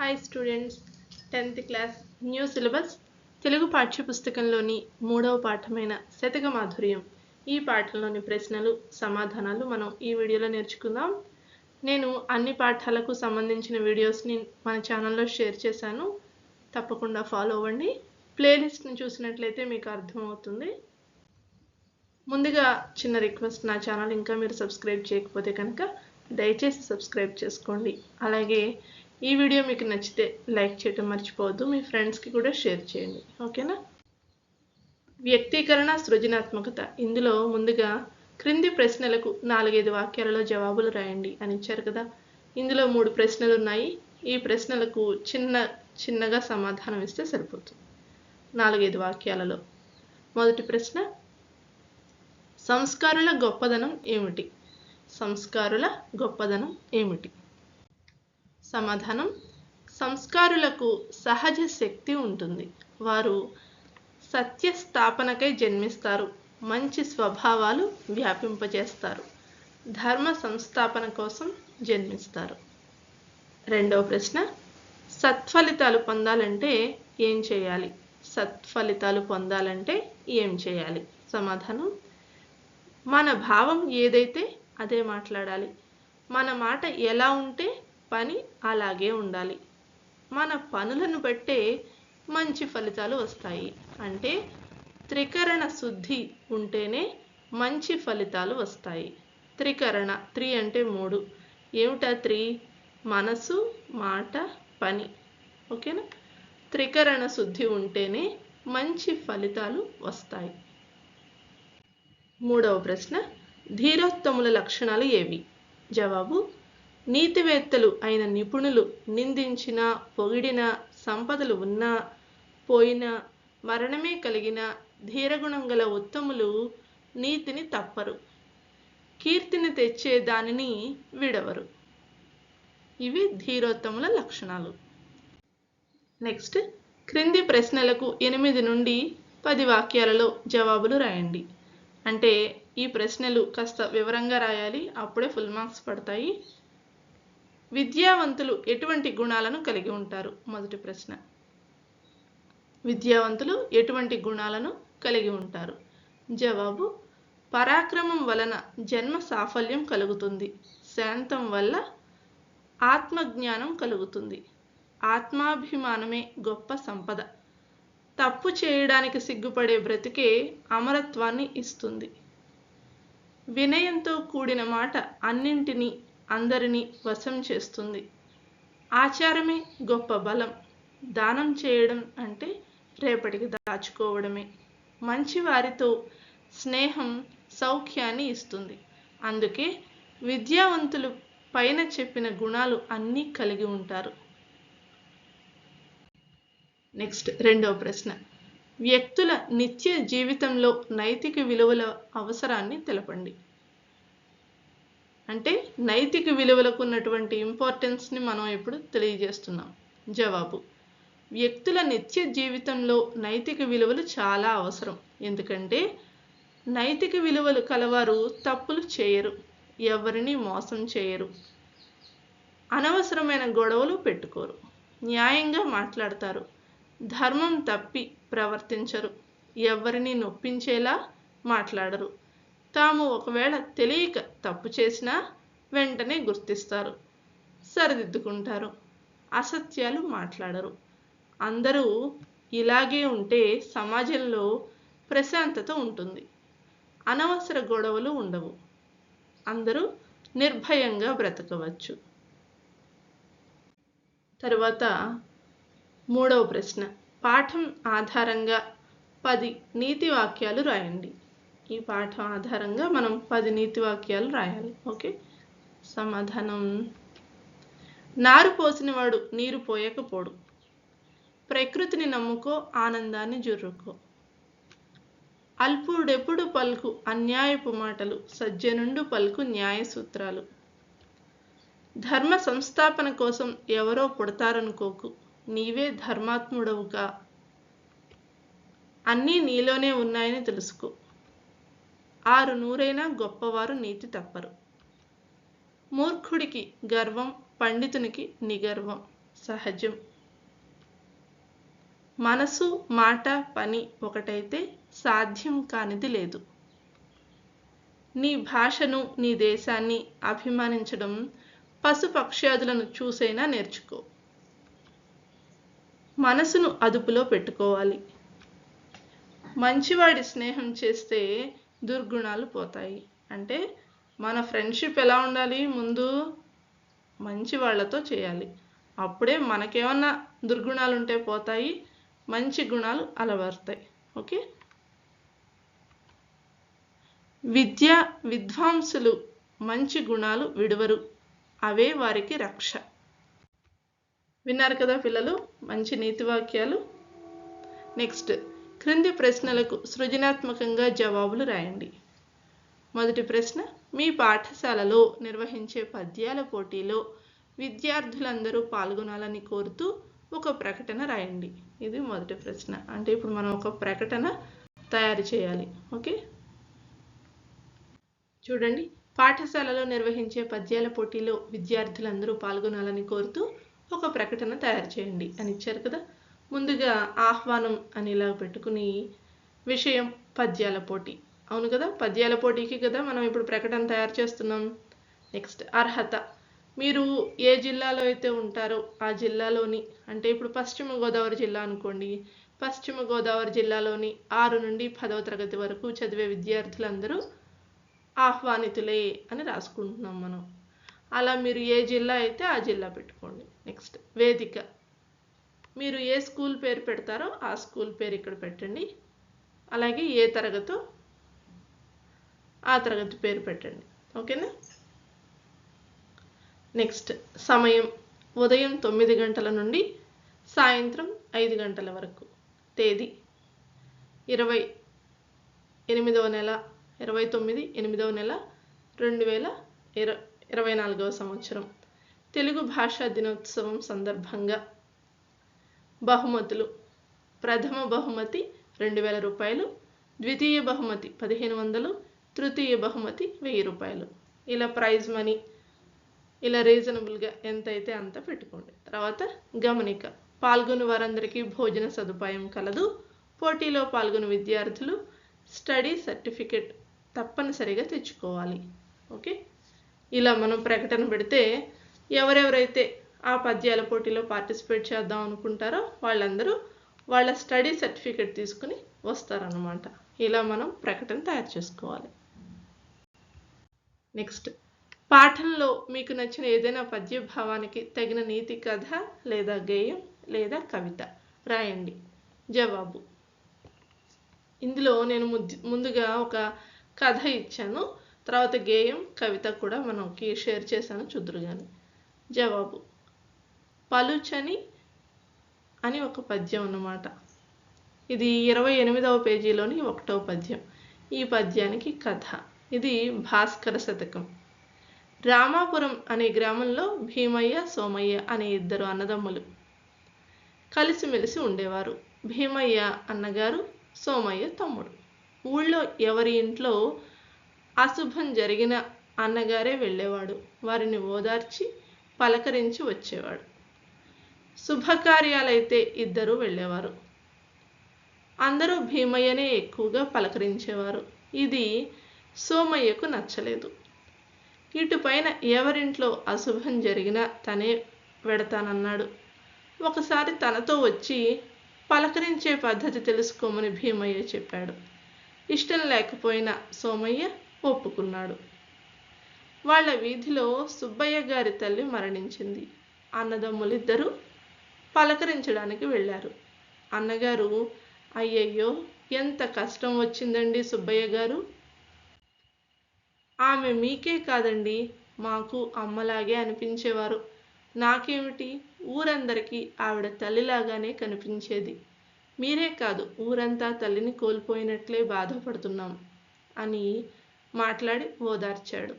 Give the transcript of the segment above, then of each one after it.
Hi students tenth class new syllabus Telugu పాఠ్యపుస్తకంలోని మూడవ పాఠమైన శతక మాధుర్యం. ఈ పాఠంలోని ప్రశ్నలు సమాధానాలు మనం ఈ వీడియోలో నేర్చుకుందాం. నేను అన్ని పాఠాలకు సంబంధించిన వీడియోస్ని మన ఛానల్లో షేర్ చేశాను. తప్పకుండా ఫాలో అవ్వండి. ప్లేలిస్ట్ని చూసినట్లయితే మీకు అర్థమవుతుంది. ముందుగా చిన్న రిక్వెస్ట్ నా ఛానల్ ఇంకా మీరు సబ్స్క్రైబ్ చేయకపోతే కనుక దయచేసి సబ్స్క్రైబ్ చేసుకోండి. అలాగే ఈ వీడియో మీకు నచ్చితే లైక్ చేయటం మర్చిపోవద్దు మీ ఫ్రెండ్స్కి కూడా షేర్ చేయండి. ఓకేనా? వ్యక్తీకరణ సృజనాత్మకత. ఇందులో ముందుగా క్రింది ప్రశ్నలకు నాలుగైదు వాక్యాలలో జవాబులు రాయండి అని ఇచ్చారు కదా. ఇందులో మూడు ప్రశ్నలు ఉన్నాయి. ఈ ప్రశ్నలకు చిన్న చిన్నగా సమాధానం ఇస్తే సరిపోతుంది. నాలుగైదు వాక్యాలలో. మొదటి ప్రశ్న సంస్కారుల గొప్పదనం ఏమిటి? సంస్కారుల గొప్పదనం ఏమిటి? సమాధానం? సంస్కారులకు సహజ శక్తి ఉంటుంది. వారు సత్యస్థాపనకై జన్మిస్తారు. మంచి స్వభావాలు వ్యాపింపజేస్తారు. ధర్మ సంస్థాపన కోసం జన్మిస్తారు. రెండవ ప్రశ్న సత్ఫలితాలు పొందాలంటే ఏం చేయాలి? సత్ఫలితాలు పొందాలంటే ఏం చేయాలి? సమాధానం మన భావం ఏదైతే అదే మాట్లాడాలి. మన మాట ఎలా ఉంటే పని అలాగే ఉండాలి. మన పనులను బట్టే మంచి ఫలితాలు వస్తాయి. అంటే త్రికరణ శుద్ధి ఉంటేనే మంచి ఫలితాలు వస్తాయి. త్రికరణ త్రీ అంటే మూడు. ఏమిటా త్రీ? మనసు మాట పని. ఓకేనా? త్రికరణ శుద్ధి ఉంటేనే మంచి ఫలితాలు వస్తాయి. మూడవ ప్రశ్న ధీరోత్తముల లక్షణాలు ఏవి? జవాబు నీతివేత్తలు అయిన నిపుణులు నిందించిన పొగిడిన సంపదలు ఉన్నా పోయినా మరణమే కలిగిన ధీరగుణం గల ఉత్తములు నీతిని తప్పరు. కీర్తిని తెచ్చే దానిని విడవరు. ఇవి ధీరోత్తముల లక్షణాలు. నెక్స్ట్ క్రింది ప్రశ్నలకు ఎనిమిది నుండి పది వాక్యాలలో జవాబులు రాయండి. అంటే ఈ ప్రశ్నలు కాస్త వివరంగా రాయాలి అప్పుడే ఫుల్ మార్క్స్ పడతాయి. విద్యావంతులు ఎటువంటి గుణాలను కలిగి ఉంటారు? మొదటి ప్రశ్న. విద్యావంతులు ఎటువంటి గుణాలను కలిగి ఉంటారు? జవాబు పరాక్రమం వలన జన్మ సాఫల్యం కలుగుతుంది. శాంతం వల్ల ఆత్మజ్ఞానం కలుగుతుంది. ఆత్మాభిమానమే గొప్ప సంపద. తప్పు చేయడానికి సిగ్గుపడే బ్రతికే అమరత్వాన్ని ఇస్తుంది. వినయంతో కూడిన మాట అన్నింటినీ అందరినీ వశం చేస్తుంది. ఆచారమే గొప్ప బలం. దానం చేయడం అంటే రేపటికి దాచుకోవడమే. మంచి వారితో స్నేహం సౌఖ్యాన్ని ఇస్తుంది. అందుకే విద్యావంతులు పైన చెప్పిన గుణాలు అన్నీ కలిగి ఉంటారు. నెక్స్ట్ రెండవ ప్రశ్న. వ్యక్తుల నిత్య జీవితంలో నైతిక విలువల అవసరాన్ని తెలపండి. అంటే నైతిక విలువలకు ఉన్నటువంటి ఇంపార్టెన్స్ని మనం ఇప్పుడు తెలియజేస్తున్నాం. జవాబు. వ్యక్తుల నిత్య జీవితంలో నైతిక విలువలు చాలా అవసరం. ఎందుకంటే నైతిక విలువలు కలవారు తప్పులు చేయరు. ఎవరిని మోసం చేయరు. అనవసరమైన గొడవలు పెట్టుకోరు. న్యాయంగా మాట్లాడతారు. ధర్మం తప్పి ప్రవర్తించరు. ఎవరిని నొప్పించేలా మాట్లాడరు. తాము ఒకవేళ తెలియక తప్పు చేసినా వెంటనే గుర్తిస్తారు. సరిదిద్దుకుంటారు. అసత్యాలు మాట్లాడరు. అందరూ ఇలాగే ఉంటే సమాజంలో ప్రశాంతత ఉంటుంది. అనవసర గొడవలు ఉండవు. అందరూ నిర్భయంగా బ్రతకవచ్చు. తర్వాత మూడవ ప్రశ్న. పాఠం ఆధారంగా పది నీతి వాక్యాలు రాయండి. ఈ పాఠం ఆధారంగా మనం పది నీతి వాక్యాలు రాయాలి. ఓకే? సమాధానం. నారు పోసినవాడు నీరు పోయకపోడు. ప్రకృతిని నమ్ముకో ఆనందాన్ని జుర్రుకో. అల్పుడెప్పుడు పలుకు అన్యాయపు మాటలు సజ్జనుండు పలుకు న్యాయ సూత్రాలు ధర్మ సంస్థాపన కోసం ఎవరో పుడతారనుకోకు. నీవే ధర్మాత్ముడవుగా. అన్నీ నీలోనే ఉన్నాయని తెలుసుకో. ఆరు నూరైనా గొప్పవారు నీతి తప్పరు. మూర్ఖుడికి గర్వం పండితునికి నిగర్వం సహజం. మనసు మాట పని ఒకటైతే సాధ్యం కానిది లేదు. నీ భాషను నీ దేశాన్ని అభిమానించడం పశుపక్ష్యాదులను చూసైనా నేర్చుకో. మనసును అదుపులో పెట్టుకోవాలి. మంచివాడి స్నేహం చేస్తే దుర్గుణాలు పోతాయి. అంటే మన ఫ్రెండ్షిప్ ఎలా ఉండాలి? ముందు మంచి వాళ్ళతో చేయాలి. అప్పుడే మనకేమన్నా దుర్గుణాలు ఉంటే పోతాయి మంచి గుణాలు అలవరుతాయి. ఓకే? విద్య విద్వాంసులు మంచి గుణాలు విడవరు. అవే వారికి రక్ష. విన్నారు కదా పిల్లలు? మంచి నీతి వాక్యాలు. నెక్స్ట్. క్రింది ప్రశ్నలకు సృజనాత్మకంగా జవాబులు రాయండి. మొదటి ప్రశ్న మీ పాఠశాలలో నిర్వహించే పద్యాల పోటీలో విద్యార్థులందరూ పాల్గొనాలని కోరుతూ ఒక ప్రకటన రాయండి. ఇది మొదటి ప్రశ్న. అంటే ఇప్పుడు మనం ఒక ప్రకటన తయారు చేయాలి. ఓకే? చూడండి. పాఠశాలలో నిర్వహించే పద్యాల పోటీలో విద్యార్థులందరూ పాల్గొనాలని కోరుతూ ఒక ప్రకటన తయారు చేయండి. అని ఇచ్చారు కదా? ముందుగా ఆహ్వానం అని ఇలా పెట్టుకుని విషయం పద్యాల పోటీ. అవును కదా? పద్యాల పోటీకి కదా మనం ఇప్పుడు ప్రకటన తయారు చేస్తున్నాం. నెక్స్ట్ అర్హత. మీరు ఏ జిల్లాలో అయితే ఉంటారో ఆ జిల్లాలోని అంటే ఇప్పుడు పశ్చిమ గోదావరి జిల్లా అనుకోండి. పశ్చిమ గోదావరి జిల్లాలోని ఆరు నుండి పదవ తరగతి వరకు చదివే విద్యార్థులందరూ ఆహ్వానితులే అని రాసుకుంటున్నాం మనం. అలా మీరు ఏ జిల్లా అయితే ఆ జిల్లా పెట్టుకోండి. నెక్స్ట్ వేదిక. మీరు ఏ స్కూల్ పేరు పెడతారో ఆ స్కూల్ పేరు ఇక్కడ పెట్టండి. అలాగే ఏ తరగతో ఆ తరగతి పేరు పెట్టండి. ఓకేనా? నెక్స్ట్ సమయం ఉదయం తొమ్మిది గంటల నుండి సాయంత్రం ఐదు గంటల వరకు. తేదీ ఇరవై ఎనిమిదవ నెల ఇరవై తొమ్మిది ఎనిమిదవ నెల రెండు వేల ఇర ఇరవై నాలుగవ సంవత్సరం. తెలుగు భాషా దినోత్సవం సందర్భంగా బహుమతులు. ప్రథమ బహుమతి రెండు వేల రూపాయలు ద్వితీయ బహుమతి పదిహేను వందలు తృతీయ బహుమతి వెయ్యి రూపాయలు. ఇలా ప్రైజ్ మనీ ఇలా రీజనబుల్గా ఎంతైతే అంత పెట్టుకోండి. తర్వాత గమనిక పాల్గొని వారందరికీ భోజన సదుపాయం కలదు. పోటీలో పాల్గొని విద్యార్థులు స్టడీ సర్టిఫికెట్ తప్పనిసరిగా తెచ్చుకోవాలి. ఓకే? ఇలా మనం ప్రకటన పెడితే ఎవరెవరైతే ఆ పద్యాల పోటీలో పార్టిసిపేట్ చేద్దాం అనుకుంటారో వాళ్ళందరూ వాళ్ళ స్టడీ సర్టిఫికెట్ తీసుకుని వస్తారనమాట ఇలా మనం ప్రకటన తయారు చేసుకోవాలి. నెక్స్ట్ పాఠంలో మీకు నచ్చిన ఏదైనా పద్య భావానికి తగిన నీతి కథ లేదా గేయం లేదా కవిత రాయండి. జవాబు. ఇందులో నేను ముందుగా ఒక కథ ఇచ్చాను. తర్వాత గేయం కవిత కూడా మనకి షేర్ చేశాను చూద్దరు కానీ జవాబు. పలుచని అని ఒక పద్యం అన్నమాట. ఇది ఇరవై ఎనిమిదవ పేజీలోని ఒకటవ పద్యం. ఈ పద్యానికి కథ. ఇది భాస్కర శతకం. రామాపురం అనే గ్రామంలో భీమయ్య సోమయ్య అనే ఇద్దరు అన్నదమ్ములు కలిసిమెలిసి ఉండేవారు. భీమయ్య అన్నగారు సోమయ్య తమ్ముడు. ఊళ్ళో ఎవరి ఇంట్లో అశుభం జరిగిన అన్నగారే వెళ్ళేవాడు. వారిని ఓదార్చి పలకరించి వచ్చేవాడు. శుభకార్యాలైతే ఇద్దరూ వెళ్ళేవారు. అందరూ భీమయ్యనే ఎక్కువగా పలకరించేవారు. ఇది సోమయ్యకు నచ్చలేదు. ఇటుపైన ఎవరింట్లో అశుభం జరిగినా తనే వెడతానన్నాడు. ఒకసారి తనతో వచ్చి పలకరించే పద్ధతి తెలుసుకోమని భీమయ్య చెప్పాడు. ఇష్టం లేకపోయినా సోమయ్య ఒప్పుకున్నాడు. వాళ్ళ వీధిలో సుబ్బయ్య గారి తల్లి మరణించింది. అన్నదమ్ములిద్దరూ పలకరించడానికి వెళ్ళారు. అన్నగారు అయ్యయ్యో ఎంత కష్టం వచ్చిందండి సుబ్బయ్య గారు. ఆమె మీకే కాదండి మాకు అమ్మలాగే అనిపించేవారు. నాకేమిటి? ఊరందరికీ ఆవిడ తల్లిలాగానే కనిపించేది. మీరే కాదు ఊరంతా తల్లిని కోల్పోయినట్లే బాధపడుతున్నాం అని మాట్లాడి ఓదార్చాడు.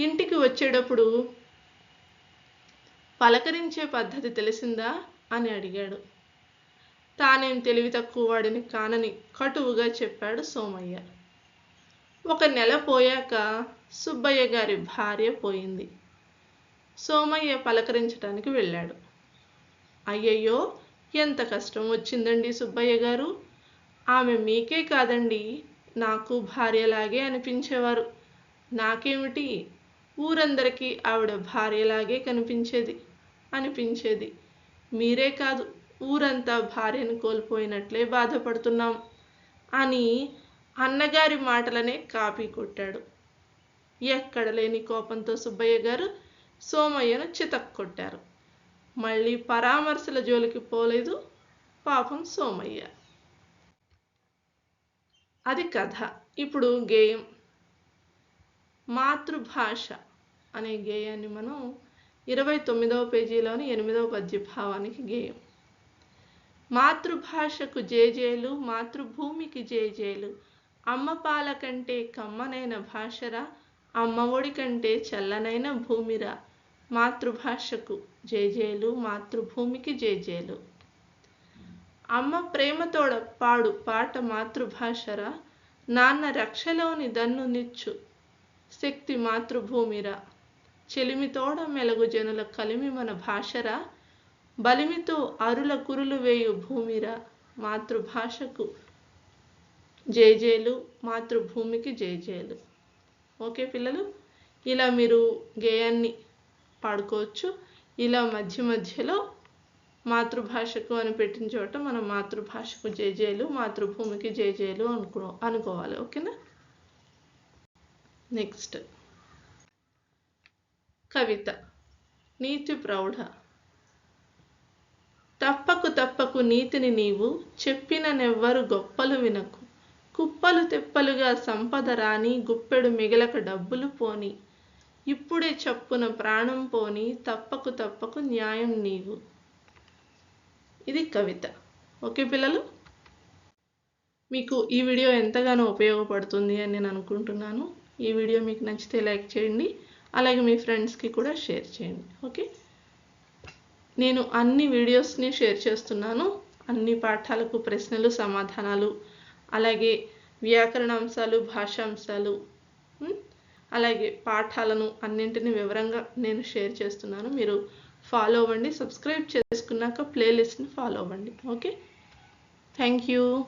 ఇంటికి వచ్చేటప్పుడు పలకరించే పద్ధతి తెలిసిందా? అని అడిగాడు. తానేం తెలివి తక్కువ వాడిని కానని కటువుగా చెప్పాడు సోమయ్య. ఒక నెల పోయాక సుబ్బయ్య గారి భార్య పోయింది. సోమయ్య పలకరించడానికి వెళ్ళాడు. అయ్యయ్యో ఎంత కష్టం వచ్చిందండి సుబ్బయ్య గారు. ఆమె మీకే కాదండి. నాకు భార్యలాగే అనిపించేవారు. నాకేమిటి? ఊరందరికీ ఆవిడ భార్యలాగే కనిపించేది. అనిపించేది. మీరే కాదు ఊరంతా భార్యను కోల్పోయినట్లే బాధపడుతున్నాం అని అన్నగారి మాటలనే కాపీ కొట్టాడు. ఎక్కడ లేని కోపంతో సుబ్బయ్య గారు సోమయ్యను చితక్కొట్టారు. మళ్ళీ పరామర్శల జోలికి పోలేదు పాపం సోమయ్య. అది కథ. ఇప్పుడు గేయం. మాతృభాష అనే గేయాన్ని మనం ఇరవై తొమ్మిదవ పేజీలోని ఎనిమిదవ పద్య భావానికి గేయం. మాతృభాషకు జేజేలు మాతృభూమికి జేజేలు అమ్మ పాల కంటే కమ్మనైన భాషరా అమ్మ ఒడి కంటే చల్లనైన భూమిరా. మాతృభాషకు జేజేలు మాతృభూమికి జేజేలు అమ్మ ప్రేమతోడ పాడు పాట మాతృభాషరా నాన్న రక్షలోని దన్ను నిచ్చు. శక్తి మాతృభూమిరా. చెలిమితోడ మెలగు జనుల కలిమి మన భాషరా. బలిమితో అరుల కురులు వేయు భూమిరా. మాతృభాషకు జేజేలు మాతృభూమికి జేజేలు ఓకే పిల్లలు? ఇలా మీరు గేయాన్ని పాడుకోవచ్చు. ఇలా మధ్య మధ్యలో మాతృభాషకు అని పెట్టిన చోట మనం మాతృభాషకు జేజేలు మాతృభూమికి జేజేలు అనుకో అనుకోవాలి. ఓకేనా? నెక్స్ట్. కవిత నీతి ప్రౌఢ. తప్పకు తప్పకు నీతిని నీవు చెప్పిన నెవ్వరు గొప్పలు వినకు. కుప్పలు తెప్పలుగా సంపద రాని గుప్పెడు మిగలక డబ్బులు పోని. ఇప్పుడే చప్పున ప్రాణం పోని తప్పకు తప్పకు న్యాయం నీవు. ఇది కవిత. ఓకే పిల్లలు? మీకు ఈ వీడియో ఎంతగానో ఉపయోగపడుతుంది అని నేను అనుకుంటున్నాను. ఈ వీడియో మీకు నచ్చితే లైక్ చేయండి. అలాగే మీ ఫ్రెండ్స్కి కూడా షేర్ చేయండి ఓకే? నేను అన్ని వీడియోస్ని షేర్ చేస్తున్నాను. అన్ని పాఠాలకు ప్రశ్నలు సమాధానాలు అలాగే వ్యాకరణ అంశాలు భాషాంశాలు అలాగే పాఠాలను అన్నింటిని వివరంగా నేను షేర్ చేస్తున్నాను. మీరు ఫాలో అవ్వండి. సబ్స్క్రైబ్ చేసుకున్నాక ప్లేలిస్ట్ని ఫాలో అవ్వండి ఓకే? Thank you.